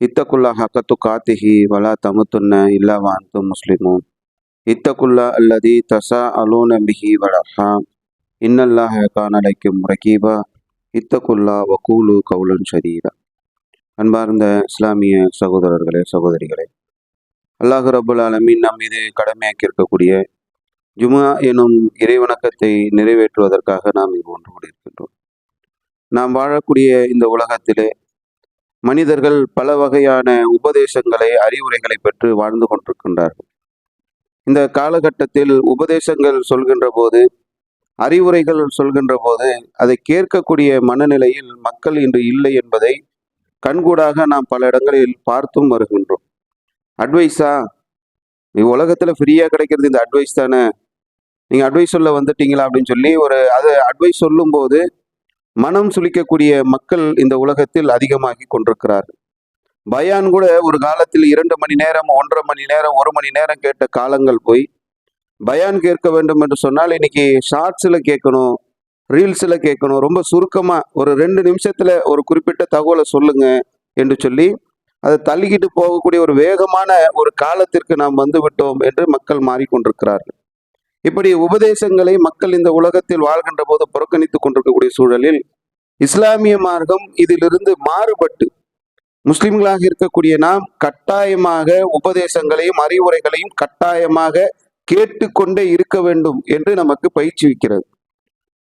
இத்தக்குல்லா ஹக்கத்து காத்திஹி வலா தமுத்துன்ன இல்லா வாந்து முஸ்லிமும் இத்தக்குல்லா அல்லதி தசா அலோ நம்பிஹி வலஹா இன்னல்லா ஹக்கான் அழைக்கும் ரகீபா இத்தக்குல்லா வக்கூலு கவுலன் ஷரீரா அன்பார்ந்த இஸ்லாமிய சகோதரர்களே சகோதரிகளே அல்லாஹு ரபுல் ஆலமின் நம் மீது கடமையாக்கி இருக்கக்கூடிய ஜுமா எனும் இறைவணக்கத்தை நிறைவேற்றுவதற்காக நாம் இங்கு ஒன்று கூடியிருக்கின்றோம் நாம் வாழக்கூடிய இந்த உலகத்திலே மனிதர்கள் பல வகையான உபதேசங்களை அறிவுரைகளை பெற்று வாழ்ந்து கொண்டிருக்கின்றார்கள் இந்த காலகட்டத்தில் உபதேசங்கள் சொல்கின்ற போது அறிவுரைகள் சொல்கின்ற போது அதை கேட்கக்கூடிய மனநிலையில் மக்கள் இன்று இல்லை என்பதை கண்கூடாக நாம் பல இடங்களில் பார்த்தும் வருகின்றோம். அட்வைஸா உலகத்துல ஃப்ரீயா கிடைக்கிறது இந்த அட்வைஸ் தானே? நீங்க அட்வைஸ் சொல்ல வந்துட்டீங்களா? அப்படின்னு சொல்லி ஒரு அது அட்வைஸ் சொல்லும் போது மனம் சுளிக்கக்கூடிய மக்கள் இந்த உலகத்தில் அதிகமாகி கொண்டிருக்கிறார்கள் பயான் கூட ஒரு காலத்தில் இரண்டு மணி நேரம் ஒன்றரை மணி நேரம் ஒரு மணி நேரம் கேட்ட காலங்கள் போய் பயான் கேட்க வேண்டும் என்று சொன்னால் இன்னைக்கு ஷார்ட்ஸில் கேட்கணும் ரீல்ஸில் கேட்கணும் ரொம்ப சுருக்கமாக ஒரு ரெண்டு நிமிஷத்தில் ஒரு குறிப்பிட்ட தகவலை சொல்லுங்க என்று சொல்லி அதை தள்ளிக்கிட்டு போகக்கூடிய ஒரு வேகமான ஒரு காலத்திற்கு நாம் வந்து விட்டோம் என்று மக்கள் மாறிக்கொண்டிருக்கிறார்கள். இப்படி உபதேசங்களை மக்கள் இந்த உலகத்தில் வாழ்கின்ற போது புறக்கணித்துக் கொண்டிருக்கக்கூடிய சூழலில் இஸ்லாமிய மார்க்கம் இதிலிருந்து மாறுபட்டு முஸ்லிம்களாக இருக்கக்கூடிய நாம் கட்டாயமாக உபதேசங்களையும் அறிவுரைகளையும் கட்டாயமாக கேட்டுக்கொண்டே இருக்க வேண்டும் என்று நமக்கு பயிற்சி வைக்கிறது.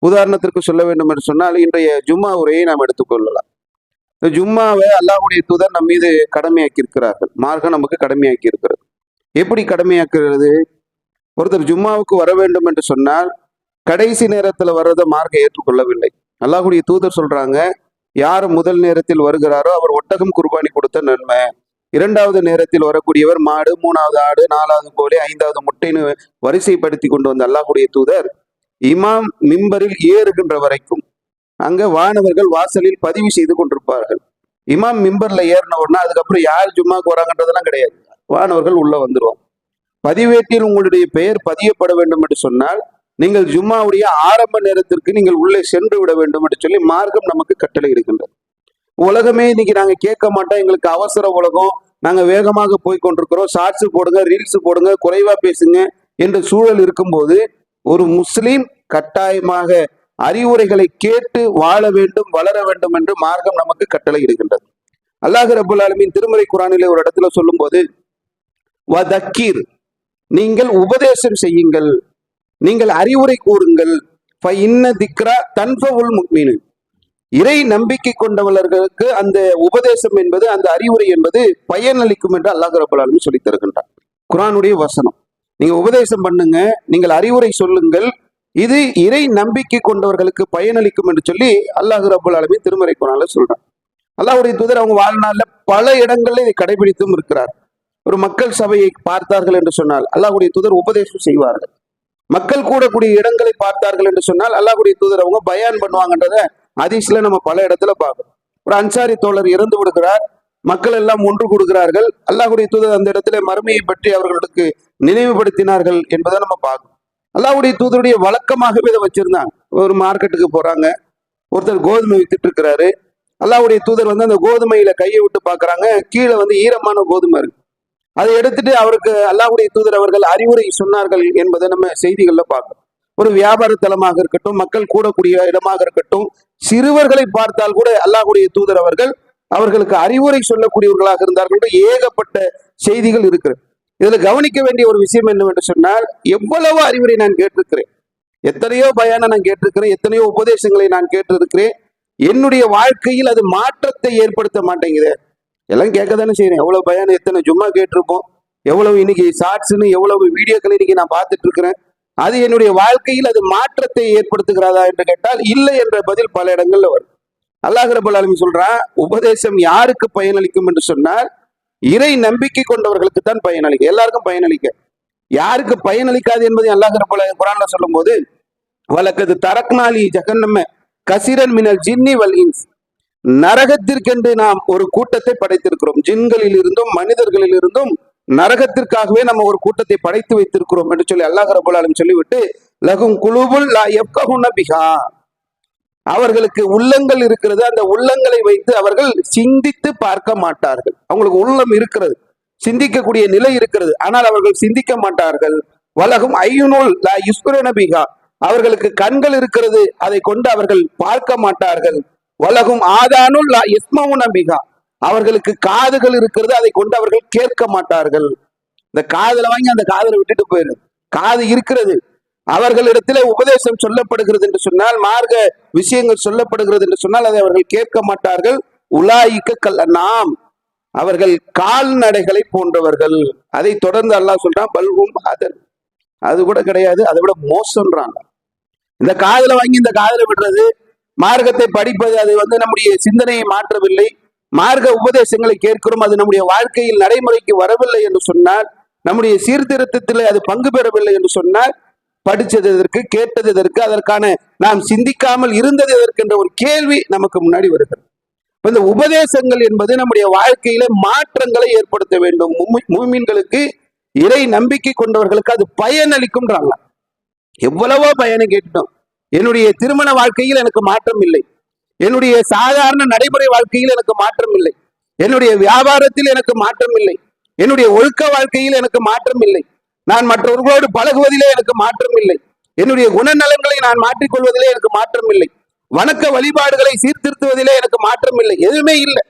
உதாரணத்திற்கு சொல்ல வேண்டும் என்று சொன்னால் இன்றைய ஜும்மா உரையை நாம் எடுத்துக்கொள்ளலாம் இந்த ஜும்மாவை அல்லாஹுடைய தூதர் நம் மீது கடமையாக்கி இருக்கிறார்கள் மார்க்கம் நமக்கு கடமையாக்கி இருக்கிறது எப்படி கடமையாக்குறது ஒருத்தர் ஜும்மாவுக்கு வர வேண்டும் என்று சொன்னால் கடைசி நேரத்தில் வர்றதை மார்க்கை ஏற்றுக்கொள்ளவில்லை. அல்லாஹுடைய தூதர் சொல்றாங்க யார் முதல் நேரத்தில் வருகிறாரோ அவர் ஒட்டகம் குர்பானி கொடுத்த நன்மை. இரண்டாவது நேரத்தில் வரக்கூடியவர் மாடு மூணாவது ஆடு நாலாவது கோழி ஐந்தாவது முட்டைன்னு வரிசைப்படுத்தி கொண்டு வந்த அல்லாஹுடைய தூதர் இமாம் மிம்பரில் ஏறுகின்ற வரைக்கும் அங்க வானவர்கள் வாசலில் பதிவு செய்து கொண்டிருப்பார்கள். இமாம் மிம்பர்ல ஏறின உடனே அதுக்கப்புறம் யார் ஜும்மாக்கு வராங்கன்றதெல்லாம் கிடையாது. வானவர்கள் உள்ள வந்துருவாங்க. பதிவேட்டில் உங்களுடைய பெயர் பதியப்பட வேண்டும் என்று சொன்னால் நீங்கள் ஜும்மாவுடைய ஆரம்ப நேரத்திற்கு நீங்கள் உள்ளே சென்று விட வேண்டும் என்று சொல்லி மார்க்கம் நமக்கு கட்டளை இருக்கின்றது உலகமே இன்னைக்கு நாங்கள் கேட்க மாட்டோம் எங்களுக்கு அவசர உலகம். நாங்கள் வேகமாக போய் கொண்டிருக்கிறோம். ஷார்ட்ஸ் போடுங்க ரீல்ஸ் போடுங்க குறைவா பேசுங்க என்ற சூழல் இருக்கும்போது ஒரு முஸ்லீம் கட்டாயமாக அறிவுரைகளை கேட்டு வாழ வேண்டும் வளர வேண்டும் என்று மார்க்கம் நமக்கு கட்டளை இருக்கின்றது அல்லாஹ் ரபுல் ஆலமின் திருமறை குரானிலே ஒரு இடத்துல சொல்லும் போது வதக்கீர் நீங்கள் உபதேசம் செய்யுங்கள். நீங்கள் அறிவுரை கூறுங்கள். இன்ன திக்ரா தன்ஃபவுல் முக்மீனு. இறை நம்பிக்கை கொண்டவர்களுக்கு அந்த உபதேசம் என்பது அந்த அறிவுரை என்பது பயனளிக்கும் என்று அல்லாஹ் ரபுல்லாலும் சொல்லி தருகின்றார் குரானுடைய வசனம். நீங்க உபதேசம் பண்ணுங்க. நீங்கள் அறிவுரை சொல்லுங்கள். இது இறை நம்பிக்கை கொண்டவர்களுக்கு பயனளிக்கும் என்று சொல்லி அல்லாஹு ரபுல் ஆலமி திருமறை குரான்ல சொல்றான். அல்லாஹுடைய தூதர் அவங்க வாழ்நாளில் பல இடங்களில் இதை கடைபிடித்தும் இருக்கிறார். ஒரு மக்கள் சபையை பார்த்தார்கள் என்று சொன்னால் அல்லாஹுடைய தூதர் உபதேசம் செய்வார்கள். மக்கள் கூடக்கூடிய இடங்களை பார்த்தார்கள் என்று சொன்னால் அல்லாஹுடைய தூதர் அவங்க பயான் பண்ணுவாங்கன்றத அதிசல நம்ம பல இடத்துல பார்க்கணும் ஒரு அன்சாரி தோழர் இறந்து விடுகிறார். மக்கள் எல்லாம் ஒன்று கொடுக்கிறார்கள் அல்லாஹுடைய தூதர் அந்த இடத்துல மறுமையை பற்றி அவர்களுக்கு நினைவுபடுத்தினார்கள் என்பதை நம்ம பார்க்கணும் அல்லாஹுடைய தூதருடைய வழக்கமாகவே இதை வச்சிருந்தாங்க. ஒரு மார்க்கெட்டுக்கு போறாங்க. ஒருத்தர் கோதுமை வித்துட்டு இருக்கிறாரு. அல்லாஹுடைய தூதர் வந்து அந்த கோதுமையில கையை விட்டு பாக்குறாங்க கீழே வந்து ஈரமான கோதுமை இருக்கு. அதை எடுத்துட்டு அவருக்கு அல்லாஹுடைய தூதர் அவர்கள் அறிவுரை சொன்னார்கள் என்பதை நம்ம செய்திகள்ல பார்க்கணும் ஒரு வியாபார தலமாக இருக்கட்டும் மக்கள் கூடக்கூடிய இடமாக இருக்கட்டும் சிறுவர்களை பார்த்தால் கூட அல்லாஹுடைய தூதர் அவர்கள் அவர்களுக்கு அறிவுரை சொல்லக்கூடியவர்களாக இருந்தார்கள் ஏகப்பட்ட செய்திகள் இருக்கிறது. இதுல கவனிக்க வேண்டிய ஒரு விஷயம் என்னவென்று சொன்னால் எவ்வளவு அறிவுரை நான் கேட்டிருக்கிறேன் எத்தனையோ பயான நான் கேட்டிருக்கிறேன் எத்தனையோ உபதேசங்களை நான் கேட்டிருக்கிறேன் என்னுடைய வாழ்க்கையில் அது மாற்றத்தை ஏற்படுத்த மாட்டேங்குது. எல்லாம் கேட்க தானே செய்கிறேன் எவ்வளவு பயான் எத்தனை ஜும்மா கேட்டிருப்போம் எவ்வளவு இன்னைக்கு ஷார்ட்ஸ்னு எவ்வளவு வீடியோக்கள் இன்னைக்கு நான் பார்த்துட்டு இருக்கிறேன் அது என்னுடைய வாழ்க்கையில் அது மாற்றத்தை ஏற்படுத்துகிறதா என்று கேட்டால் இல்லை என்ற பதில் பல இடங்கள்ல வரும். அல்லாஹ் ரபுல் சொல்றான் உபதேசம் யாருக்கு பயனளிக்கும்? என்று சொன்னால் இறை நம்பிக்கை கொண்டவர்களுக்கு தான் பயனளிக்க எல்லாருக்கும் பயனளிக்க. யாருக்கு பயனளிக்காது என்பதை அல்லாஹ் ரபுல் குரான்ல சொல்லும் போது வழக்கது தரக்னாலி ஜகன்னம்ம கசிரன் மினல் ஜின்னி வல் இன்ஸ். நரகத்திற்கென்று நாம் ஒரு கூட்டத்தை படைத்திருக்கிறோம். ஜின்களில் இருந்தும் மனிதர்களில் இருந்தும் நரகத்திற்காகவே நம்ம ஒரு கூட்டத்தை படைத்து வைத்திருக்கிறோம் என்று சொல்லி அல்லாஹ் ரபுல்லாலும் சொல்லிவிட்டு லகும் குழுபுல் லா பிகா அவர்களுக்கு உள்ளங்கள் இருக்கிறது. அந்த உள்ளங்களை வைத்து அவர்கள் சிந்தித்து பார்க்க மாட்டார்கள். அவங்களுக்கு உள்ளம் இருக்கிறது. சிந்திக்கக்கூடிய நிலை இருக்கிறது. ஆனால் அவர்கள் சிந்திக்க மாட்டார்கள். வலகும் ஐயுனுல் லா யுஸ்குர நபிகா அவர்களுக்கு கண்கள் இருக்கிறது. அதை கொண்டு அவர்கள் பார்க்க மாட்டார்கள். வலகும் ஆதானுல் இஸ்மவு நம்பிகா. அவர்களுக்கு காதுகள் இருக்கிறது அதை கொண்டு அவர்கள் கேட்க மாட்டார்கள். இந்த காதுல வாங்கி அந்த காதலை விட்டுட்டு போயிடும் காது இருக்கிறது. அவர்களிடத்திலே உபதேசம் சொல்லப்படுகிறது என்று சொன்னால் மார்க்க விஷயங்கள் சொல்லப்படுகிறது என்று சொன்னால் அதை அவர்கள் கேட்க மாட்டார்கள். உலாயிக்க கல்ல நாம் அவர்கள் கால்நடைகளை போன்றவர்கள். அதை தொடர்ந்து அல்லாஹ் சொல்றான் பல்கும் அதர் அது கூட கிடையாது அதை விட மோசம்ன்றாங்க இந்த காதுல வாங்கி இந்த காதலை விடுறது மார்க்கத்தை படிப்பது அது வந்து நம்முடைய சிந்தனையை மாற்றவில்லை. மார்க்க உபதேசங்களை கேட்கிறோம் அது நம்முடைய வாழ்க்கையில் நடைமுறைக்கு வரவில்லை என்று சொன்னால் நம்முடைய சீர்திருத்தத்தில் அது பங்கு பெறவில்லை என்று சொன்னால் படித்தது எதற்கு கேட்டது எதற்கு அதற்கான நாம் சிந்திக்காமல் இருந்தது எதற்கு என்ற ஒரு கேள்வி நமக்கு முன்னாடி வருகிறது. இந்த உபதேசங்கள் என்பது நம்முடைய வாழ்க்கையில மாற்றங்களை ஏற்படுத்த வேண்டும். மூமின்களுக்கு இறை நம்பிக்கை கொண்டவர்களுக்கு அது பயனளிக்கும்ன்றாங்க. எவ்வளவோ பயனை கேட்டோம் என்னுடைய திருமண வாழ்க்கையில் எனக்கு மாற்றம் இல்லை. என்னுடைய சாதாரண நடைமுறை வாழ்க்கையில் எனக்கு மாற்றம் இல்லை. என்னுடைய வியாபாரத்தில் எனக்கு மாற்றம் இல்லை. என்னுடைய ஒழுக்க வாழ்க்கையில் எனக்கு மாற்றம் இல்லை. நான் மற்றவர்களோடு பழகுவதிலே எனக்கு மாற்றம் இல்லை. என்னுடைய குணநலன்களை நான் மாற்றிக்கொள்வதிலே எனக்கு மாற்றம் இல்லை. வணக்க வழிபாடுகளை சீர்திருத்துவதிலே எனக்கு மாற்றம் இல்லை. எதுவுமே இல்லை.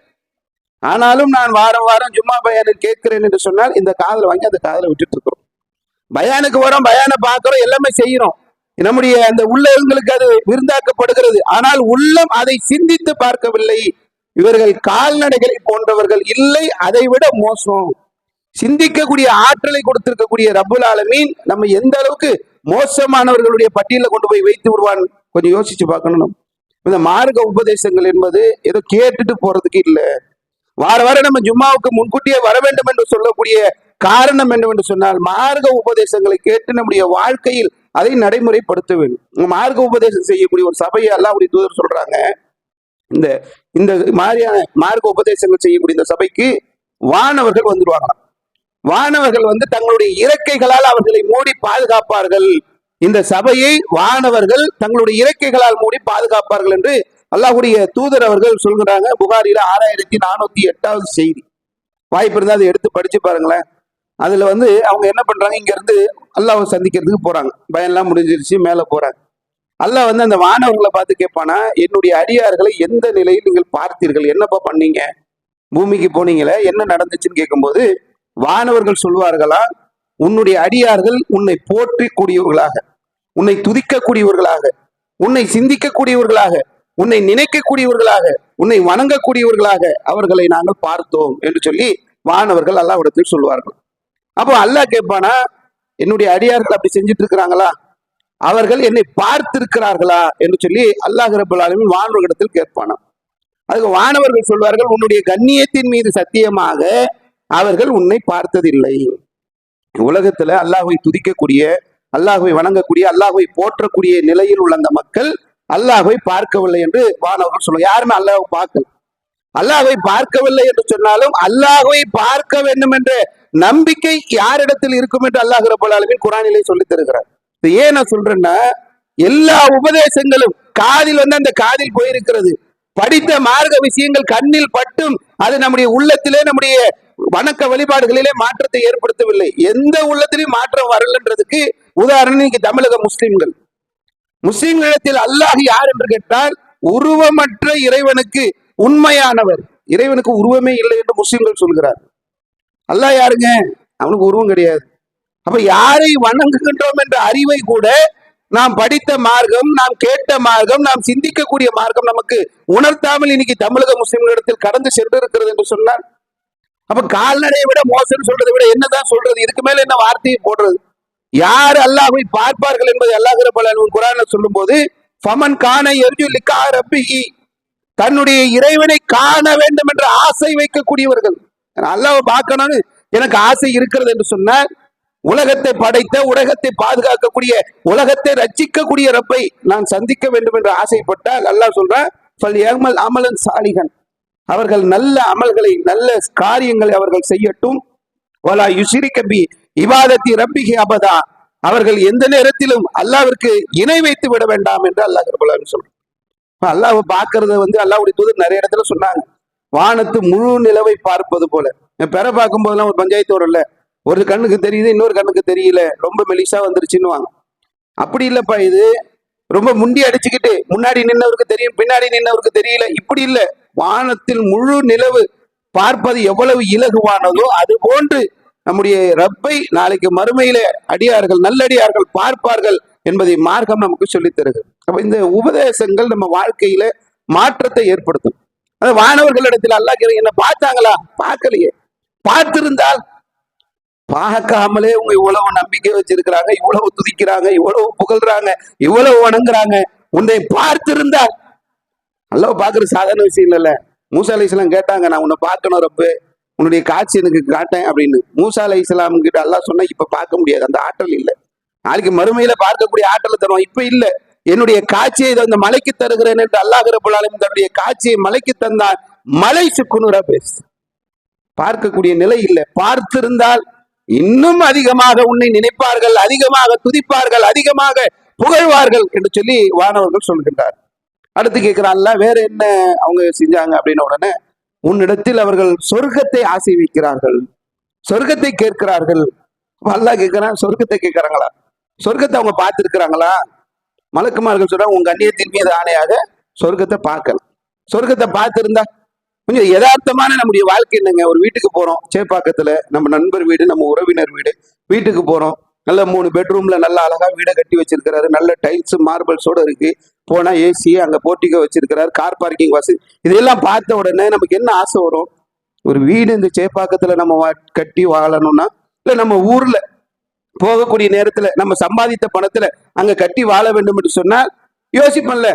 ஆனாலும் நான் வாரம் வாரம் ஜும்மா பயானை கேட்கிறேன் என்று சொன்னால் இந்த காதலை வாங்கி அந்த காதலை விட்டுட்டு இருக்கிறோம். பயானுக்கு வரோம் பயானை பார்க்கிறோம் எல்லாமே செய்யறோம் நம்முடைய அந்த உள்ளங்களுக்கு அது விருந்தாக்கப்படுகிறது. ஆனால் உள்ளம் அதை சிந்தித்து பார்க்கவில்லை. இவர்கள் கால்நடைகளை போன்றவர்கள் இல்லை அதை விட மோசம். சிந்திக்கக்கூடிய ஆற்றலை கொடுத்திருக்கக்கூடிய ரபுல் ஆலமீன் நம்ம எந்த அளவுக்கு மோசமானவர்களுடைய பட்டியலில் கொண்டு போய் வைத்து விடுவான்? கொஞ்சம் யோசிச்சு பார்க்கணும். இந்த மார்க்க உபதேசங்கள் என்பது ஏதோ கேட்டுட்டு போறதுக்கு இல்லை. வார வாரம் நம்ம ஜும்மாவுக்கு முன்கூட்டியே வர வேண்டும் என்று சொல்லக்கூடிய காரணம் என்னவென்று சொன்னால் மார்க்க உபதேசங்களை கேட்டு நம்முடைய வாழ்க்கையில் அதை நடைமுறைப்படுத்த வேண்டும் மார்க்க உபதேசம் செய்யக்கூடிய ஒரு சபையை அல்லாவுடைய தூதர் சொல்றாங்க. இந்த இந்த மாதிரியான மார்க்க உபதேசங்கள் செய்யக்கூடிய இந்த சபைக்கு வானவர்கள் வந்துடுவாங்களாம் வானவர்கள் வந்து தங்களுடைய இறக்கைகளால் அவர்களை மூடி பாதுகாப்பார்கள். இந்த சபையை வானவர்கள் தங்களுடைய இறக்கைகளால் மூடி பாதுகாப்பார்கள் என்று அல்லாஹுடைய தூதர் அவர்கள் சொல்கிறாங்க. புகாரில ஆறாயிரத்தி நானூத்தி எட்டாவது செய்தி. வாய்ப்பு இருந்தால் அதை எடுத்து படிச்சு பாருங்களேன். அதுல வந்து அவங்க என்ன பண்றாங்க? இங்க இருந்து அல்லாவை சந்திக்கிறதுக்கு போறாங்க. பயம்லாம் முடிஞ்சிருச்சு மேல போறாங்க. அல்லாஹ் வந்து அந்த வானவர்களை பார்த்து கேட்பானா என்னுடைய அடியார்களை எந்த நிலையில் நீங்கள் பார்த்தீர்கள்? என்னப்பா பண்ணீங்க? பூமிக்கு போனீங்களே? என்ன நடந்துச்சுன்னு கேட்கும்போது வானவர்கள் சொல்வார்களா உன்னுடைய அடியார்கள் உன்னை போற்றி கூடியவர்களாக உன்னை துதிக்கக்கூடியவர்களாக உன்னை சிந்திக்கக்கூடியவர்களாக உன்னை நினைக்கக்கூடியவர்களாக உன்னை வணங்கக்கூடியவர்களாக அவர்களை நாங்கள் பார்த்தோம் என்று சொல்லி வானவர்கள் அல்லாவிடத்தில் சொல்வார்கள். அப்போ அல்லாஹ் கேட்பானா என்னுடைய அடியார்கள் அப்படி செஞ்சுட்டு இருக்கிறாங்களா அவர்கள் என்னை பார்த்திருக்கிறார்களா? என்று சொல்லி அல்லாஹ் ரபுல் ஆலமின் வானவர்களிடத்தில் கேட்பானா அதுக்கு வானவர்கள் சொல்வார்கள் உன்னுடைய கண்ணியத்தின் மீது சத்தியமாக அவர்கள் உன்னை பார்த்ததில்லை. உலகத்துல அல்லாஹுவை துதிக்கக்கூடிய அல்லாஹுவை வணங்கக்கூடிய அல்லாஹுவை போற்றக்கூடிய நிலையில் உள்ள அந்த மக்கள் அல்லாஹுவை பார்க்கவில்லை என்று வானவர்கள் சொல்லுவாங்க யாருமே அல்லாஹை பார்க்கல. அல்லாஹுவை பார்க்கவில்லை என்று சொன்னாலும் அல்லாஹுவை பார்க்க வேண்டும் என்ற நம்பிக்கை யாரிடத்தில் இருக்கும் என்று அல்லாஹ் ரபுல்லாலுமே குரானிலே சொல்லி தருகிறார். ஏன் நான் சொல்றேன்னா எல்லா உபதேசங்களும் காதில் வந்து அந்த காதில் போயிருக்கிறது. படித்த மார்க்க விஷயங்கள் கண்ணில் பட்டும் அது நம்முடைய உள்ளத்திலே நம்முடைய வணக்க வழிபாடுகளிலே மாற்றத்தை ஏற்படுத்தவில்லை. எந்த உள்ளத்திலையும் மாற்றம் வரலன்றதுக்கு உதாரணம் இன்னைக்கு தமிழக முஸ்லிம்கள். முஸ்லிம்களிடத்தில் அல்லாஹ் யார் என்று கேட்டால் உருவமற்ற இறைவனுக்கு உண்மையானவர். இறைவனுக்கு உருவமே இல்லை என்று முஸ்லிம்கள் சொல்கிறார். அல்லாஹ் யாருங்க? அவனுக்கு உருவம் கிடையாது. அப்ப யாரை வணங்குகின்றோம் என்ற அறிவை கூட நாம் படித்த மார்க்கம் நாம் கேட்ட மார்க்கம் நாம் சிந்திக்கக்கூடிய மார்க்கம் நமக்கு உணர்த்தாமல் இன்னைக்கு தமிழக முஸ்லிம்களிடத்தில் கடந்து சென்று இருக்கிறது என்று சொன்னார் அப்ப கால்நடையை விட மோசம் சொல்றதை விட என்னதான் சொல்றது? இதுக்கு மேல என்ன வார்த்தையை போடுறது? யார் அல்லாஹை பார்ப்பார்கள் என்பதை அல்லாஹிர பலன் குரான சொல்லும் போது ஃபமன் காண லிக்கா ரப்பி தன்னுடைய இறைவனை காண வேண்டும் என்ற ஆசை வைக்கக்கூடியவர்கள். அல்லாஹ் பார்க்கணும்னு எனக்கு ஆசை இருக்கிறது என்று சொன்னால் உலகத்தை படைத்த உலகத்தை பாதுகாக்கக்கூடிய உலகத்தை ரச்சிக்கக்கூடிய ரப்பை நான் சந்திக்க வேண்டும் என்று ஆசைப்பட்டால் அல்லாஹ் சொல்றேன் அமலன் சாலிகன் அவர்கள் நல்ல அமல்களை நல்ல காரியங்களை அவர்கள் செய்யட்டும். வலா யுசிரி கம்பி இவாதத்தி ரப்பிகி அபதா. அவர்கள் எந்த நேரத்திலும் அல்லாவிற்கு இணை வைத்து விட வேண்டாம் என்று அல்லாஹ் சொல்றான். அல்லாஹ் பார்க்கறத வந்து அல்லாவுடைய தூதர் நிறைய இடத்துல சொன்னாங்க. வானத்து முழு நிலவை பார்ப்பது போல. பெற பார்க்கும் போதெல்லாம் ஒரு பஞ்சாயத்து வரும்ல ஒரு கண்ணுக்கு தெரியுது இன்னொரு கண்ணுக்கு தெரியல. ரொம்ப மெலிசா வந்துருச்சுன்னு அப்படி இல்லப்பா இது. ரொம்ப முண்டி அடிச்சுக்கிட்டு முன்னாடி நின்னவருக்கு தெரியும் பின்னாடி நின்னவருக்கு தெரியல. இப்படி இல்ல. வானத்தில் முழு நிலவு பார்ப்பது எவ்வளவு இலகுவானதோ அது போன்று நம்முடைய ரப்பை நாளைக்கு மறுமையில அடியார்கள் நல்லடியார்கள் பார்ப்பார்கள் என்பதை மார்க்கம் நமக்கு சொல்லித் தருகிறது அப்ப இந்த உபதேசங்கள் நம்ம வாழ்க்கையில மாற்றத்தை ஏற்படுத்தும். அந்த வானவர்களிடத்தில் அல்லாஹ் என்ன பார்த்தாங்களா? பார்க்கலையே. பார்த்திருந்தால் பார்க்காமலே உங்க இவ்வளவு நம்பிக்கை வச்சிருக்கிறாங்க இவ்வளவு துதிக்கிறாங்க இவ்வளவு புகழ்றாங்க இவ்வளவு வணங்குறாங்க. உன்னை பார்த்திருந்தால் அல்லவ பாக்குற சாதாரண விஷயம் இல்லைல்ல. மூசா அலை இஸ்லாம் கேட்டாங்க நான் உன்னை பார்க்கணும் ரப்பு. உன்னுடைய காட்சி எனக்கு காட்டேன் அப்படின்னு. மூசா அலை இஸ்லாம் கிட்ட எல்லாம் சொன்னா இப்ப பார்க்க முடியாது. அந்த ஆற்றல் இல்லை. நாளைக்கு மறுமையில பார்க்கக்கூடிய ஆற்றலை தருவோம் இப்ப இல்லை. என்னுடைய காட்சியை இதை அந்த மலைக்கு தருகிறேன் என்று அல்லாஹ் ரபுல்லாலும் தன்னுடைய காட்சியை மலைக்கு தந்தால் மலை சுக்குநூறா பேசு. பார்க்கக்கூடிய நிலை இல்லை. பார்த்திருந்தால் இன்னும் அதிகமாக உன்னை நினைப்பார்கள் அதிகமாக துதிப்பார்கள் அதிகமாக புகழ்வார்கள் என்று சொல்லி வானவர்கள் சொல்கின்றார் அடுத்து கேட்கிறான்ல வேற என்ன அவங்க செஞ்சாங்க? அப்படின்ன உடனே உன்னிடத்தில் அவர்கள் சொர்க்கத்தை ஆசை வைக்கிறார்கள் சொர்க்கத்தை கேட்கிறார்கள். அப்ப அல்லாஹ் கேட்கிறான் சொர்க்கத்தை கேட்கறாங்களா? சொர்க்கத்தை அவங்க பார்த்திருக்கிறாங்களா? மலக்குமார்கள் சொல்றாங்க உங்க அந்நியத்தின் மீது ஆணையாக சொர்க்கத்தை பார்க்கல. சொர்க்கத்தை பார்த்துருந்தா கொஞ்சம் யதார்த்தமான நம்முடைய வாழ்க்கை என்னங்க? ஒரு வீட்டுக்கு போறோம் சேப்பாக்கத்துல நம்ம நண்பர் வீடு நம்ம உறவினர் வீடு வீட்டுக்கு போறோம். நல்ல மூணு பெட்ரூம்ல நல்ல அழகா வீடை கட்டி வச்சிருக்கிறாரு. நல்ல டைல்ஸ் மார்பிள்ஸோட இருக்கு. போனா ஏசி அங்க போர்ட்டிகோ வச்சிருக்கிறாரு. கார் பார்க்கிங் வசதி. இதெல்லாம் பார்த்த உடனே நமக்கு என்ன ஆசை வரும்? ஒரு வீடு இந்த சேப்பாக்கத்துல நம்ம கட்டி வாழணும்னா இல்ல நம்ம ஊர்ல போகக்கூடிய நேரத்துல நம்ம சம்பாதித்த பணத்துல அங்க கட்டி வாழ வேண்டும் என்று சொன்னால் யோசிப்போம்ல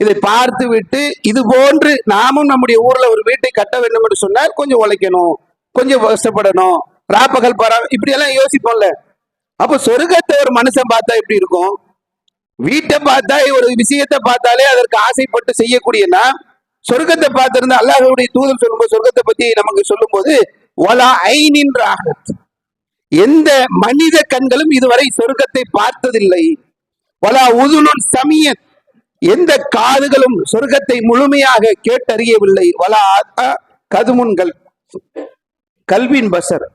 இதை பார்த்து விட்டு இது போன்று நாமும் நம்முடைய ஊர்ல ஒரு வீட்டை கட்ட வேண்டும் என்று சொன்னால் கொஞ்சம் உழைக்கணும் கொஞ்சம் கஷ்டப்படணும். ராப்பகல் பரா இப்படி எல்லாம் யோசிப்போம்ல. அப்ப சொர்க்கத்தை ஒரு மனுஷன் பார்த்தா எப்படி இருக்கும்? வீட்டை பார்த்தா ஒரு விஷயத்தை பார்த்தாலே அதற்கு ஆசைப்பட்டு செய்யக்கூடியனா சொர்க்கத்தை பார்த்திருந்தா அல்லாஹருடைய தூதர் சொல்லும்போது சொர்க்கத்தை பத்தி நமக்கு சொல்லும்போது ஒலா ஐனின் ராகத். எந்த மனித கண்களும் இதுவரை சொர்க்கத்தை பார்த்ததில்லை. வலா உதுனுன் சமிய எந்த காதுகளும் சொர்க்கத்தை முழுமையாக கேட்டறியவில்லை. வலா கதுமுன்கள் கல்வின் பசர்.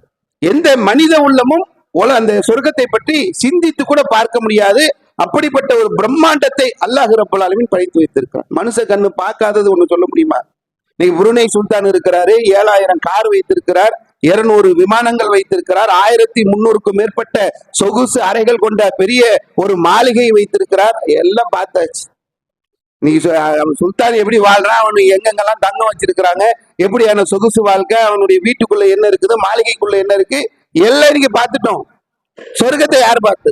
எந்த மனித உள்ளமும் அந்த சொர்க்கத்தை பற்றி சிந்தித்து கூட பார்க்க முடியாது. அப்படிப்பட்ட ஒரு பிரம்மாண்டத்தை அல்லாஹ் ரப்பல் ஆலமீன் படைத்து வைத்திருக்கிறார் மனுஷ கண்ணு பார்க்காதது ஒண்ணு சொல்ல முடியுமா? இன்னைக்கு புருணை சுல்தான் இருக்கிறாரு ஏழாயிரம் கார் வைத்திருக்கிறார். இருநூறு விமானங்கள் வைத்திருக்கிறார். ஆயிரத்தி முன்னூறுக்கும் மேற்பட்ட சொகுசு அறைகள் கொண்ட பெரிய ஒரு மாளிகை வைத்திருக்கிறார். எல்லாம் பார்த்தாச்சு. நீ அவன் சுல்தான் எப்படி வாழ்றான்? அவனு எங்கெங்கெல்லாம் தங்கம் வச்சிருக்கிறாங்க? எப்படியான சொகுசு வாழ்க்கை? அவனுடைய வீட்டுக்குள்ள என்ன இருக்குது? மாளிகைக்குள்ள என்ன இருக்கு? எல்லாம் நீங்க பார்த்துட்டோம். சொர்க்கத்தை யார் பார்த்து?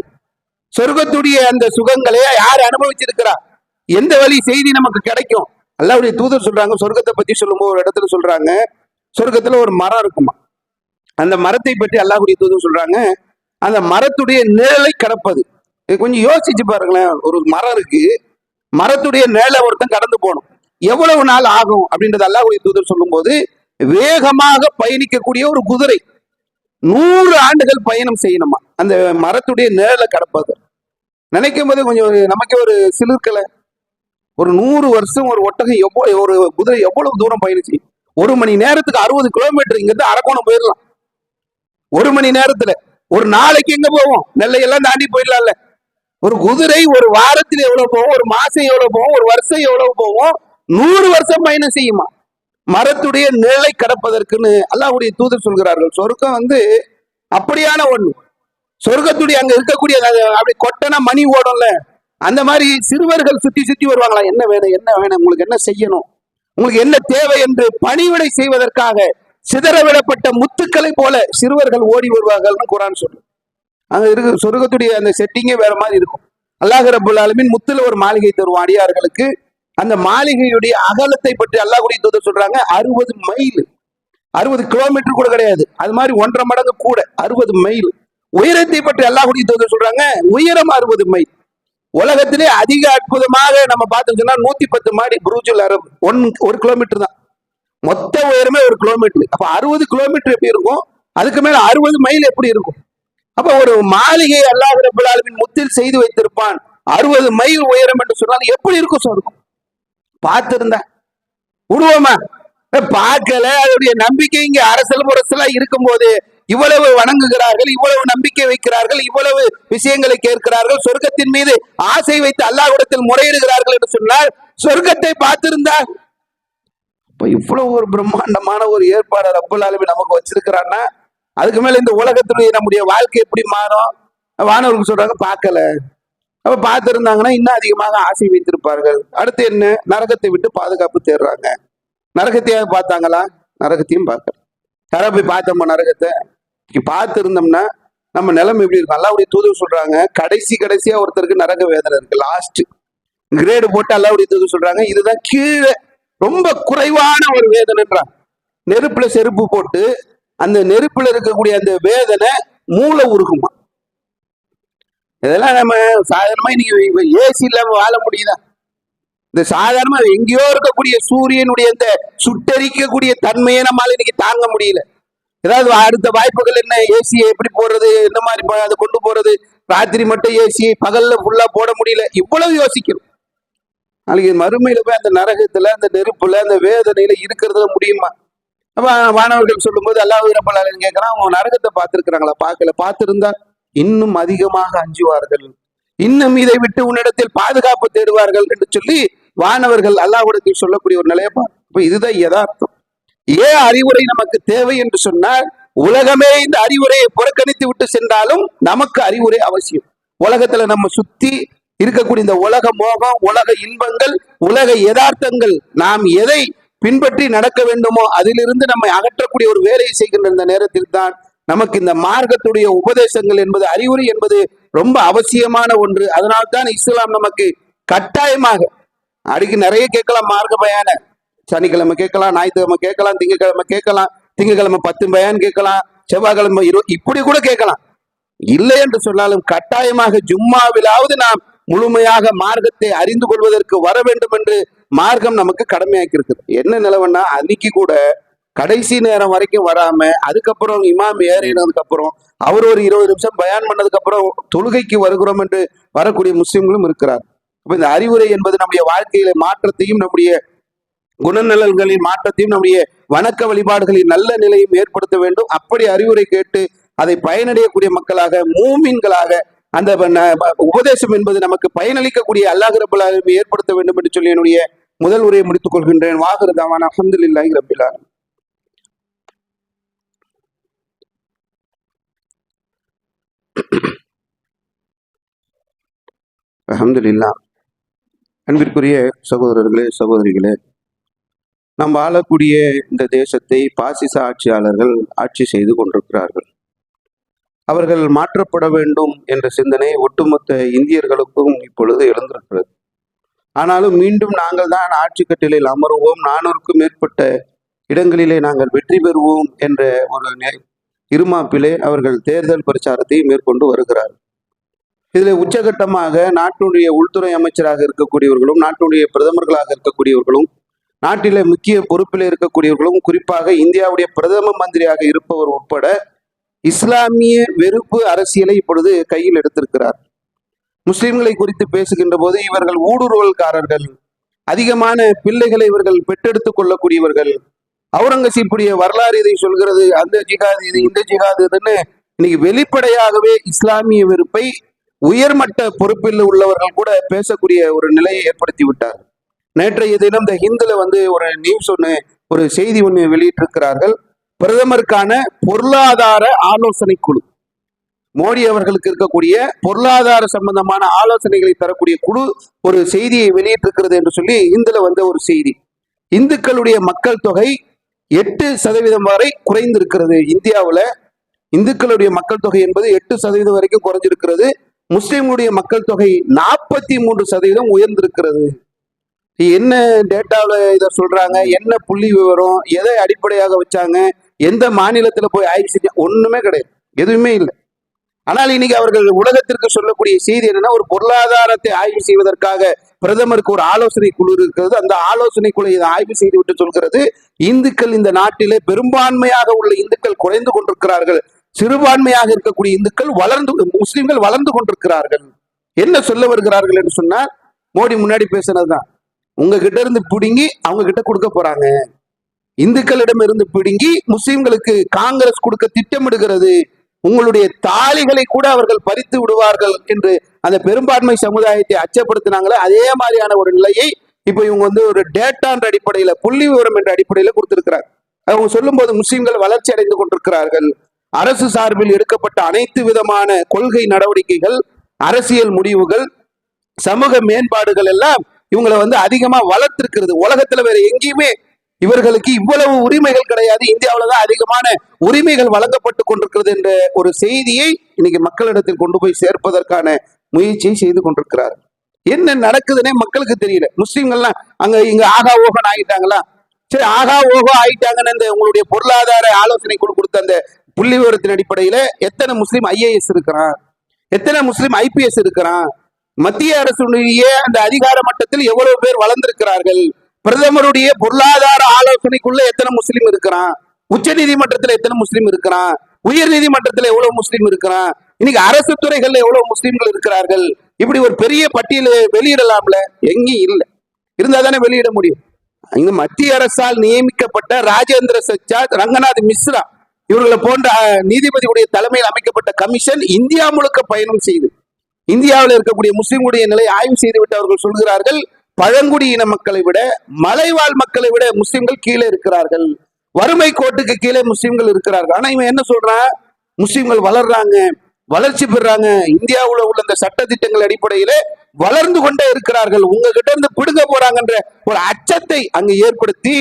சொர்க்கத்துடைய அந்த சுகங்களை யார் அனுபவிச்சிருக்கிறா? எந்த வழி செய்தி நமக்கு கிடைக்கும்? அல்லாவுடைய தூதர் சொல்றாங்க சொர்க்கத்தை பத்தி சொல்லும்போது ஒரு இடத்துல சொல்றாங்க சொர்க்கத்துல ஒரு மரம் இருக்குமா? அந்த மரத்தை பற்றி அல்லாஹுடைய தூதர் சொல்றாங்க அந்த மரத்துடைய நிழலை கடப்பது. கொஞ்சம் யோசிச்சு பாருங்களேன் ஒரு மரம் இருக்கு மரத்துடைய நிழலை ஒருத்தன் கடந்து போகணும். எவ்வளவு நாள் ஆகும் அப்படின்றது அல்லாஹ்வுடைய தூதர் சொல்லும்போது வேகமாக பயணிக்கக்கூடிய ஒரு குதிரை. நூறு ஆண்டுகள் பயணம் செய்யணுமா? அந்த மரத்துடைய நிழலை கடப்பது. நினைக்கும் போது கொஞ்சம் ஒரு- நமக்கே ஒரு சிலிர்க்கலை. ஒரு நூறு வருஷம் ஒரு ஒட்டகம் எவ்வளோ ஒரு குதிரை எவ்வளவு தூரம் பயணிச்சு ஒரு மணி நேரத்துக்கு அறுபது கிலோமீட்டர் இங்கேருந்து அரக்கோணம் போயிடலாம். ஒரு மணி நேரத்துல. ஒரு நாளைக்கு எங்க போவோம்? நெல்லையெல்லாம் தாண்டி போயிடலாம்ல. ஒரு குதிரை ஒரு வாரத்தில் எவ்வளவு போகும் ஒரு மாசம் எவ்வளவு போகும் ஒரு வருஷம் எவ்வளவு போகும் நூறு வருஷம் பயணம் செய்யுமா? மரத்துடைய நிழலை கடப்பதற்குன்னு அல்லாவுடைய தூதர் சொல்கிறார்கள். சொர்க்கம் வந்து அப்படியான ஒண்ணு. சொர்க்கத்துடைய அங்க இருக்கக்கூடிய அப்படி கொட்டனா மணி ஓடும்ல. அந்த மாதிரி சிறுவர்கள் சுத்தி சுத்தி வருவாங்களா? என்ன வேணும்? என்ன வேணும்? உங்களுக்கு என்ன செய்யணும்? உங்களுக்கு என்ன தேவை என்று பணிவிடை செய்வதற்காக சிதறவிடப்பட்ட முத்துக்களை போல சிறுவர்கள் ஓடி வருவார்கள்னு குரான் சொல்லு அங்க இருக்கு சொர்க்கத்துடைய அந்த செட்டிங்கே வேற மாதிரி இருக்கும். அல்லாஹ் ரபுல் ஆலமீன் முத்துல ஒரு மாளிகை தருவோம் அடியார்களுக்கு. அந்த மாளிகையுடைய அகலத்தை பற்றி அல்லாஹுடைய தூதர் சொல்றாங்க அறுபது மைல். அறுபது கிலோமீட்டர் கூட கிடையாது. அது மாதிரி ஒன்றரை மடங்கு கூட அறுபது மைல். உயரத்தை பற்றி அல்லாஹுடைய தூதர் சொல்றாங்க உயரம் அறுபது மைல். உலகத்திலே அதிக அற்புதமாக நம்ம பார்த்தோம் சொன்னா நூத்தி பத்து மாடி புரூஜுல் அரபு ஒன் ஒரு கிலோமீட்டர் தான். மொத்த உயரமே ஒரு கிலோமீட்டர் அப்போ அறுபது கிலோமீட்டர் எப்படி இருக்கும்? அதுக்கு மேல அறுபது மைல் எப்படி இருக்கும்? அப்ப ஒரு மாளிகை அல்லாஹ் ரப்பல் முத்தில் செய்து வைத்திருப்பான். அறுபது மைல் உயரம் என்று சொன்னால் எப்படி இருக்கும் சொர்க்கம் பார்த்திருந்தா. விடுவோமா பார்க்கல. அதோடைய நம்பிக்கை இங்க அரசல் முரசலா இருக்கும்போது இவ்வளவு வணங்குகிறார்கள் இவ்வளவு நம்பிக்கை வைக்கிறார்கள் இவ்வளவு விஷயங்களை கேட்கிறார்கள். சொர்க்கத்தின் மீது ஆசை வைத்து அல்லாஹ்விடத்தில் முறையிடுகிறார்கள் என்று சொன்னால் சொர்க்கத்தை பார்த்திருந்தார் இப்போ இவ்வளவு ஒரு பிரம்மாண்டமான ஒரு ஏற்பாடு ரப்பல் அளவு நமக்கு வச்சிருக்கிறான்னா அதுக்கு மேல இந்த உலகத்துடைய நம்முடைய வாழ்க்கை எப்படி மாறும்? வானவர்கள் சொல்றாங்க பார்க்கல. அப்ப பார்த்திருந்தாங்கன்னா இன்னும் அதிகமாக ஆசை வைத்திருப்பார்கள். அடுத்து என்ன? நரகத்தை விட்டு பாதுகாப்பு தேடுறாங்க. நரகத்தையாவது பார்த்தாங்களா? நரகத்தையும் பார்க்கல. யாரா போய் பார்த்தோம்மா நரகத்தை? பார்த்து இருந்தோம்னா நம்ம நிலைமை எப்படி இருக்கும் அல்லாவுடைய தூது சொல்றாங்க கடைசி கடைசியா ஒருத்தருக்கு நரக வேதனை இருக்கு லாஸ்ட் கிரேடு போட்டு அல்லாவுடைய தூது சொல்றாங்க இதுதான் கீழே ரொம்ப குறைவான ஒரு வேதனைன்றாங்க நெருப்புல செருப்பு போட்டு அந்த நெருப்புல இருக்கக்கூடிய அந்த வேதனை மூளை உருகுமா? இதெல்லாம் நம்ம சாதாரணமா இன்னைக்கு ஏசி இல்லாம வாழ முடியுதா? இந்த சாதாரணமா எங்கேயோ இருக்கக்கூடிய சூரியனுடைய இந்த சுட்டரிக்கக்கூடிய தன்மையை நம்மளால இன்னைக்கு தாங்க முடியல. ஏதாவது அடுத்த வாய்ப்புகள் என்ன? ஏசியை எப்படி போடுறது? எந்த மாதிரி அதை கொண்டு போறது? ராத்திரி மட்டும் ஏசி பகல்ல ஃபுல்லா போட முடியல. இவ்வளவு யோசிக்கணும் நாளைக்கு மறுமையில போய் அந்த நரகத்துல அந்த நெருப்புல அந்த வேதனையில இருக்கிறதுல முடியுமா? அப்ப மாணவர்கள் சொல்லும்போது அல்லாஹ் ரப்பலாளன் கேட்கறான். அவங்க நரகத்தை பார்த்திருக்கிறாங்களா? பார்க்கல. பார்த்திருந்தா இன்னும் அதிகமாக அஞ்சுவார்கள். இன்னும் இதை விட்டு உன்னிடத்தில் பாதுகாப்பு தேடுவார்கள் என்று சொல்லி வானவர்கள் அல்லாஹ்விடத்தில் சொல்லக்கூடிய ஒரு நிலையப்பா இப்ப இதுதான் யதார்த்தம். ஏன் அறிவுரை நமக்கு தேவை என்று சொன்னால் உலகமே இந்த அறிவுரையை புறக்கணித்து விட்டு சென்றாலும் நமக்கு அறிவுரை அவசியம். உலகத்துல நம்ம சுத்தி இருக்கக்கூடிய இந்த உலக மோகம் உலக இன்பங்கள் உலக யதார்த்தங்கள் நாம் எதை பின்பற்றி நடக்க வேண்டுமோ அதிலிருந்து நம்மை அகற்றக்கூடிய ஒரு வேலையை செய்கின்ற இந்த நேரத்தில் தான் நமக்கு இந்த மார்க்கத்துடைய உபதேசங்கள் என்பது அறிவுரை என்பது ரொம்ப அவசியமான ஒன்று. அதனால்தான் இஸ்லாம் நமக்கு கட்டாயமாக அடிக்கு நிறைய கேட்கலாம் மார்க்க பயான சனிக்கிழமை கேட்கலாம் ஞாயிற்றுக்கிழமை கேட்கலாம் திங்கக்கிழமை கேட்கலாம் திங்கக்கிழமை பத்து பயான் கேட்கலாம் செவ்வாய்க்கிழமை இரு இப்படி கூட கேட்கலாம். இல்லை என்று சொன்னாலும் கட்டாயமாக ஜும்மாவிலாவது நாம் முழுமையாக மார்க்கத்தை அறிந்து கொள்வதற்கு வர வேண்டும் என்று மார்க்கம் நமக்கு கடமையாக்கி இருக்குது என்ன நிலவன்னா அன்னைக்கு கூட கடைசி நேரம் வரைக்கும் வராம அதுக்கப்புறம் இமாம் ஏறினதுக்கு அப்புறம் அவர் ஒரு இருபது நிமிஷம் பயான் பண்ணதுக்கு அப்புறம் தொழுகைக்கு வருகிறோம் என்று வரக்கூடிய முஸ்லிம்களும் இருக்கிறார். இப்போ இந்த அறிவுரை என்பது நம்முடைய வாழ்க்கையில மாற்றத்தையும் நம்முடைய குணநலன்களின் மாற்றத்தையும் நம்முடைய வணக்க வழிபாடுகளின் நல்ல நிலையும் ஏற்படுத்த வேண்டும். அப்படி அறிவுரை கேட்டு அதை பயனடையக்கூடிய மக்களாக மூமின்களாக அந்த உபதேசம் என்பது நமக்கு பயனளிக்கக்கூடிய அல்லாஹ் ரபுல் ஏற்படுத்த வேண்டும் என்று சொல்லி என்னுடைய முதல் உரையை முடித்துக் கொள்கின்றேன். வாகரதாவான அஹமதுல்லாஹி ரபில் ஆலமீன். அல்ஹம்துலில்லா அன்பிற்குரிய சகோதரர்களே சகோதரிகளே நாம் வாழக்கூடிய இந்த தேசத்தை பாசிச ஆட்சியாளர்கள் ஆட்சி செய்து கொண்டிருக்கிறார்கள். அவர்கள் மாற்றப்பட வேண்டும் என்ற சிந்தனை ஒட்டுமொத்த இந்தியர்களுக்கும் இப்பொழுது எழுந்திருக்கிறது. ஆனாலும் மீண்டும் நாங்கள் தான் ஆட்சி கட்டிலில் அமருவோம். நானூறுக்கும் மேற்பட்ட இடங்களிலே நாங்கள் வெற்றி பெறுவோம் என்ற ஒரு நே- இருமாப்பிலே அவர்கள் தேர்தல் பிரச்சாரத்தை மேற்கொண்டு வருகிறார்கள் இதில் உச்சகட்டமாக நாட்டினுடைய உள்துறை அமைச்சராக இருக்கக்கூடியவர்களும் நாட்டினுடைய பிரதமர்களாக இருக்கக்கூடியவர்களும் நாட்டிலே முக்கிய பொறுப்பில் இருக்கக்கூடியவர்களும் குறிப்பாக இந்தியாவுடைய பிரதம மந்திரியாக இருப்பவர் உட்பட இஸ்லாமிய வெறுப்பு அரசியலை இப்பொழுது கையில் எடுத்திருக்கிறார். முஸ்லிம்களை குறித்து பேசுகின்ற போது இவர்கள் ஊடுருவல்காரர்கள் அதிகமான பிள்ளைகளை இவர்கள் பெற்றெடுத்துக் கொள்ளக்கூடியவர்கள் அவுரங்கசீப்புடைய வரலாறு இதை சொல்கிறது அந்த ஜிகாது இது இந்த ஜிகாது இதுன்னு இன்னைக்கு வெளிப்படையாகவே இஸ்லாமிய வெறுப்பை உயர்மட்ட பொறுப்பில் உள்ளவர்கள் கூட பேசக்கூடிய ஒரு நிலையை ஏற்படுத்தி விட்டார் நேற்றைய தினம் இந்த ஹிந்துல வந்து ஒரு நியூஸ் ஒன்று ஒரு செய்தி ஒன்று வெளியிட்டிருக்கிறார்கள். பிரதமருக்கான பொருளாதார ஆலோசனை குழு. மோடி அவர்களுக்கு இருக்கக்கூடிய பொருளாதார சம்பந்தமான ஆலோசனைகளை தரக்கூடிய குழு ஒரு செய்தியை வெளியிட்டிருக்கிறது என்று சொல்லி இந்துல வந்த ஒரு செய்தி. இந்துக்களுடைய மக்கள் தொகை எட்டு சதவீதம் வரை குறைந்திருக்கிறது. இந்தியாவில் இந்துக்களுடைய மக்கள் தொகை என்பது எட்டு சதவீதம் வரைக்கும் குறைஞ்சிருக்கிறது. முஸ்லிம்களுடைய மக்கள் தொகை நாற்பத்தி மூன்று சதவீதம் உயர்ந்திருக்கிறது. என்ன டேட்டாவில் இதை சொல்றாங்க? என்ன புள்ளி விவரம்? எதை அடிப்படையாக வச்சாங்க? எந்த மாநிலத்துல போய் ஆய்வு செஞ்ச ஒண்ணுமே கிடையாது. எதுவுமே இல்லை. ஆனால் இன்னைக்கு அவர்கள் உலகத்திற்கு சொல்லக்கூடிய செய்தி என்னன்னா ஒரு பொருளாதாரத்தை ஆய்வு செய்வதற்காக பிரதமருக்கு ஒரு ஆலோசனை குழு இருக்கிறது. அந்த ஆலோசனை குழு இதை ஆய்வு செய்து விட்டு சொல்கிறது இந்துக்கள் இந்த நாட்டிலே பெரும்பான்மையாக உள்ள இந்துக்கள் குறைந்து கொண்டிருக்கிறார்கள். சிறுபான்மையாக இருக்கக்கூடிய இந்துக்கள் வளர்ந்து முஸ்லிம்கள் வளர்ந்து கொண்டிருக்கிறார்கள். என்ன சொல்ல வருகிறார்கள் என்று சொன்னால் மோடி முன்னாடி பேசினதுதான். உங்ககிட்ட இருந்து பிடுங்கி அவங்க கிட்ட கொடுக்க போறாங்க. இந்துக்களிடம் இருந்து பிடுங்கி முஸ்லிம்களுக்கு காங்கிரஸ் கொடுக்க திட்டமிடுகிறது. உங்களுடைய தாலிகளை கூட அவர்கள் பறித்து விடுவார்கள் என்று அந்த பெரும்பான்மை சமுதாயத்தை அச்சப்படுத்தினாங்களே அதே மாதிரியான ஒரு நிலையை இப்போ இவங்க வந்து ஒரு டேட்டான்ற அடிப்படையில புள்ளி விவரம் என்ற அடிப்படையில கொடுத்திருக்கிறார் அவங்க சொல்லும்போது முஸ்லிம்கள் வளர்ச்சி அடைந்து கொண்டிருக்கிறார்கள். அரசு சார்பில் எடுக்கப்பட்ட அனைத்து விதமான கொள்கை நடவடிக்கைகள் அரசியல் முடிவுகள் சமூக மேம்பாடுகள் எல்லாம் இவங்களை வந்து அதிகமா வளர்த்திருக்கிறது. உலகத்துல வேற எங்கேயுமே இவர்களுக்கு இவ்வளவு உரிமைகள் கிடையாது. இந்தியாவில தான் அதிகமான உரிமைகள் வழங்கப்பட்டு கொண்டிருக்கிறது என்ற ஒரு செய்தியை இன்னைக்கு மக்களிடத்தில் கொண்டு போய் சேர்ப்பதற்கான முயற்சியை செய்து கொண்டிருக்கிறார் என்ன நடக்குதுன்னே மக்களுக்கு தெரியல. முஸ்லீம்கள்லாம் அங்க இங்க ஆகா ஓகன் ஆகிட்டாங்களா சரி ஆகா ஓகோ ஆயிட்டாங்கன்னு இந்த உங்களுடைய பொருளாதார ஆலோசனை குழு கொடுத்த அந்த புள்ளி விவரத்தின் அடிப்படையில எத்தனை முஸ்லீம் ஐஏஎஸ் இருக்கிறான்? எத்தனை முஸ்லீம் ஐபிஎஸ் இருக்கிறான்? மத்திய அரசுடைய அந்த அதிகார மட்டத்தில் எவ்வளவு பேர் வளர்ந்திருக்கிறார்கள்? பிரதமருடைய பொருளாதார ஆலோசனைக்குள்ள எத்தனை முஸ்லீம் இருக்கிறான்? உச்ச நீதிமன்றத்துல எத்தனை முஸ்லீம் இருக்கிறான்? உயர் நீதிமன்றத்துல எவ்வளவு முஸ்லீம் இருக்கிறான்? இன்னைக்கு அரசு துறைகள்ல எவ்வளவு முஸ்லீம்கள் இருக்கிறார்கள்? இப்படி ஒரு பெரிய பட்டியலை வெளியிடலாம்ல? எங்கேயும் இல்லை. இருந்தா தானே வெளியிட முடியும். இங்க மத்திய அரசால் நியமிக்கப்பட்ட ராஜேந்திர சச்சாத் ரங்கநாத் மிஸ்ரா இவர்களை போன்ற நீதிபதியுடைய தலைமையில் அமைக்கப்பட்ட கமிஷன் இந்தியா முழுக்க பயணம் செய்து இந்தியாவில் இருக்கக்கூடிய முஸ்லிம்களுடைய நிலையை ஆய்வு செய்துவிட்டு அவர்கள் சொல்கிறார்கள் பழங்குடி இன மக்களை விட மலைவாழ் மக்களை விட முஸ்லிம்கள் கீழே இருக்கிறார்கள். வறுமை கோட்டுக்கு கீழே முஸ்லிம்கள் இருக்கிறார்கள். ஆனா இவன் என்ன சொல்றான் முஸ்லிம்கள் வளர்றாங்க வளர்ச்சி பெறாங்க. இந்தியாவுல உள்ள இந்த சட்ட திட்டங்கள் அடிப்படையில வளர்ந்து கொண்டே இருக்கிறார்கள். உங்ககிட்ட இருந்து பிடுங்க போறாங்கன்ற ஒரு அச்சத்தை அங்க ஏற்படுத்தி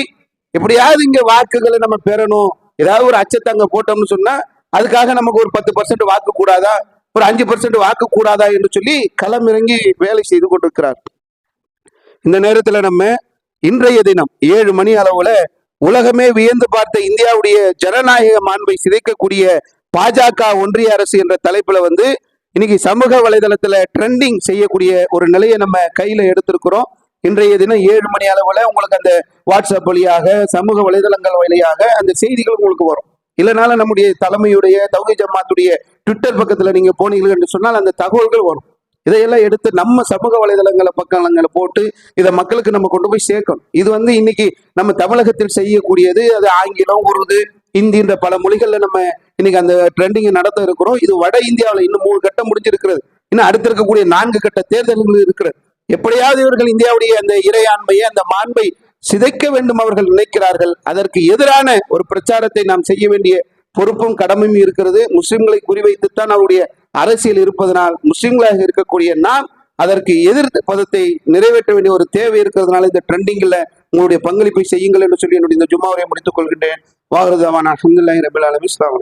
எப்படியாவது இங்க வாக்குகளை நம்ம பெறணும். ஏதாவது ஒரு அச்சத்தை அங்க போட்டோம்னு சொன்னா அதுக்காக நமக்கு ஒரு பத்து பர்சன்ட் வாக்கு கூடாதா? ஒரு அஞ்சு பர்சன்ட் வாக்கு கூடாதா? என்று சொல்லி களமிறங்கி வேலை செய்து கொண்டிருக்கிறார். இந்த நேரத்துல நம்ம இன்றைய தினம் ஏழு மணி அளவுல உலகமே வியந்து பார்த்த இந்தியாவுடைய ஜனநாயக மாண்பை சிதைக்கக்கூடிய பாஜக ஒன்றிய அரசு என்ற தலைப்புல வந்து இன்னைக்கு சமூக வலைதளத்துல ட்ரெண்டிங் செய்யக்கூடிய ஒரு நிலையை நம்ம கையில எடுத்திருக்கிறோம். இன்றைய தினம் ஏழு மணி அளவுல உங்களுக்கு அந்த வாட்ஸ்அப் வழியாக சமூக வலைதளங்கள் வழியாக அந்த செய்திகள் உங்களுக்கு வரும். இல்லைனாலும் நம்முடைய தலைமையுடைய தௌஹி ஜமாத்துடைய ட்விட்டர் பக்கத்துல நீங்க போனீர்கள் என்று சொன்னால் அந்த தகவல்கள் வரும். இதையெல்லாம் எடுத்து நம்ம சமூக வலைதளங்களை பக்கங்களை போட்டு இதை மக்களுக்கு நம்ம கொண்டு போய் சேர்க்கணும். இது வந்து இன்னைக்கு நம்ம தமிழகத்தில் செய்யக்கூடியது அது ஆங்கிலம் உருது ஹிந்தின்ற பல மொழிகள்ல நம்ம இன்னைக்கு அந்த ட்ரெண்டிங் நடத்த இருக்கிறோம். இது வட இந்தியாவில் இன்னும் மூணு கட்டம் முடிஞ்சிருக்கிறது. இன்னும் அடுத்து இருக்கக்கூடிய நான்கு கட்ட தேர்தல்கள் இருக்கிறது. எப்படியாவது இவர்கள் இந்தியாவுடைய அந்த இறையாண்மையை அந்த மாண்பை சிதைக்க வேண்டும் அவர்கள் நினைக்கிறார்கள். அதற்கு எதிரான ஒரு பிரச்சாரத்தை நாம் செய்ய வேண்டிய பொறுப்பும் கடமையும் இருக்கிறது. முஸ்லிம்களை குறிவைத்துத்தான் அவருடைய அரசியல் இருப்பதனால் முஸ்லிம்களாக இருக்கக்கூடிய நாம் அதற்கு எதிர் பதத்தை நிறைவேற்ற வேண்டிய ஒரு தேவை இருக்கிறதுனால இந்த ட்ரெண்டிங்ல உங்களுடைய பங்களிப்பை செய்யுங்கள் என்று சொல்லி என்னுடைய இந்த ஜும்மாவை முடித்துக் கொள்கின்றேன். வாகரதாவான அஹமதுல்லாஹி ரபில் அலமி இஸ்லாம்